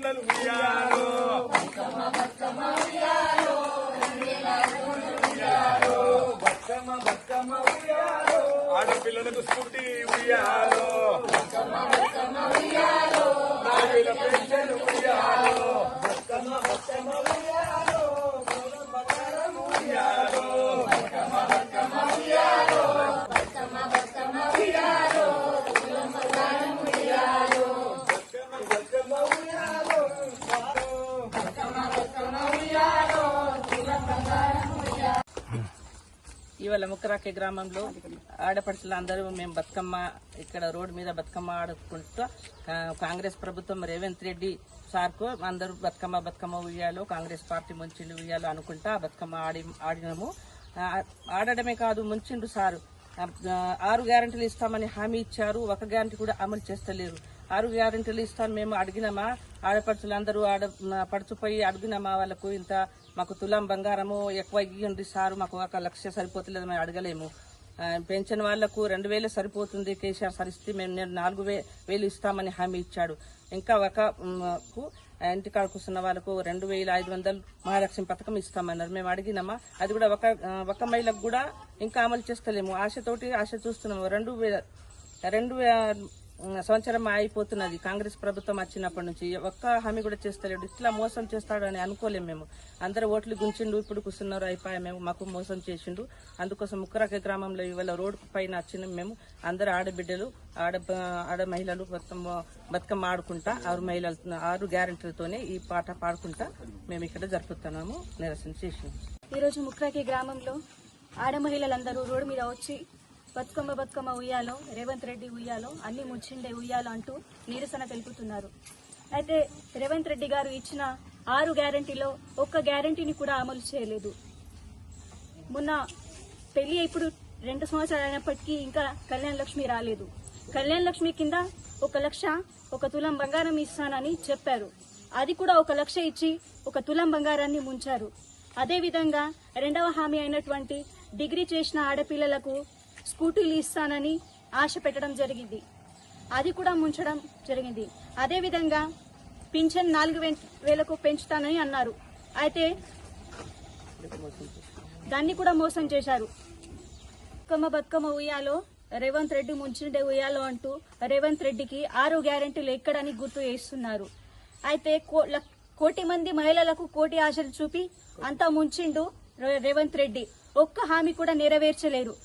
దండలు ఉయ్యాలో ఆడపిల్లలకు స్కూటీ ఉయ్యాలో ఇవాళ ముక్కరాకే గ్రామంలో ఆడపడుచులు అందరూ మేము బతుకమ్మ ఇక్కడ రోడ్డు మీద బతుకమ్మ ఆడుకుంటూ కాంగ్రెస్ ప్రభుత్వం రేవంత్ రెడ్డి సార్కు అందరూ బతుకమ్మ బతుకమ్మ ఉయ్యాలో కాంగ్రెస్ పార్టీ ముంచిండు ఉయ్యాలో అనుకుంటా బతుకమ్మ ఆడి ఆడినాము. ఆడడమే కాదు ముంచిండు సారు. ఆరు గ్యారెంటీలు ఇస్తామని హామీ ఇచ్చారు. ఒక గ్యారెంటీ కూడా అమలు చేస్తలేరు. ఆరు గ్యారెంటీలు ఇస్తాను మేము అడిగినామా? ఆడపడుచులందరూ ఆడ పడుచుపోయి అడిగినామా? వాళ్ళకు ఇంత మాకు తులం బంగారము ఎక్కువ ఇవ్వండి సారు మాకు ఒక లక్ష సరిపోతలేదు మేము అడగలేము. పెన్షన్ వాళ్ళకు రెండు వేలు సరిపోతుంది కేసీఆర్ సార్ ఇస్తే మేము నేను నాలుగు వేలు ఇస్తామని హామీ ఇచ్చాడు. ఇంకా ఒక ఇంటి కు ఇంటికాడ కూర్చున్న వాళ్ళకు రెండు వేల ఐదు వందలు మహాలక్ష్మి పథకం ఇస్తామన్నారు. మేము అడిగినామా అది కూడా ఒక ఒక మహిళకు కూడా ఇంకా అమలు చేస్తలేము. ఆశతోటి ఆశ చూస్తున్నాము. రెండు వేల రెండు సంవత్సరం అయిపోతున్నది కాంగ్రెస్ ప్రభుత్వం వచ్చినప్పటి నుంచి ఒక్క హామీ కూడా చేస్తలేడు. ఇట్లా మోసం చేస్తాడు అని అనుకోలేము మేము. అందరు ఓట్లు గుంచిండు ఇప్పుడు కూర్చున్నారు అయిపోయా మేము మాకు మోసం చేసిండు. అందుకోసం ముక్కరక గ్రామంలో ఇవాళ రోడ్డు పైన వచ్చిన మేము అందరు ఆడబిడ్డలు ఆడ ఆడ మహిళలు బతుకమ్మ బతుకమ్మ ఆడుకుంటా ఆరు మహిళలు ఆరు గ్యారెంటీలతోనే ఈ పాట పాడుకుంటా మేము ఇక్కడ జరుపుతున్నాము నిరసన చేసినాము ఈరోజు ముక్కరకే గ్రామంలో ఆడ మహిళలందరూ రోడ్డు మీద వచ్చి బతుకమ్మ బతుకమ్మ ఉయ్యాలో రేవంత్ రెడ్డి ఉయ్యాలో అన్ని ముచ్చిండే ఉయ్యాలో అంటూ నిరసన తెలుపుతున్నారు. అయితే రేవంత్ రెడ్డి గారు ఇచ్చిన ఆరు గ్యారంటీలో ఒక్క గ్యారంటీని కూడా అమలు చేయలేదు. మొన్న పెళ్ళి ఇప్పుడు రెండు సంవత్సరాలు అయినప్పటికీ ఇంకా కళ్యాణ లక్ష్మి రాలేదు. కళ్యాణ లక్ష్మి కింద ఒక లక్ష ఒక తులం బంగారం ఇస్తానని చెప్పారు. అది కూడా ఒక లక్ష ఇచ్చి ఒక తులం బంగారాన్ని ముంచారు. అదేవిధంగా రెండవ హామీ అయినటువంటి డిగ్రీ చేసిన ఆడపిల్లలకు స్కూటీలు ఇస్తానని ఆశ పెట్టడం జరిగింది. అది కూడా ముంచడం జరిగింది. అదేవిధంగా పింఛన్ నాలుగు వేలకు పెంచుతానని అన్నారు. అయితే దాన్ని కూడా మోసం చేశారు. బతుకమ్మ బతుకమ్మ ఉయ్యాలో రేవంత్ రెడ్డి ముంచిండే ఉయ్యాలో అంటూ రేవంత్ రెడ్డికి ఆరు గ్యారెంటీలు ఎక్కడని గుర్తు చేస్తున్నారు. అయితే కో- ల- కోటి మంది మహిళలకు కోటి ఆశలు చూపి అంతా ముంచిండు రేవంత్ రెడ్డి. ఒక్క హామీ కూడా నెరవేర్చలేరు.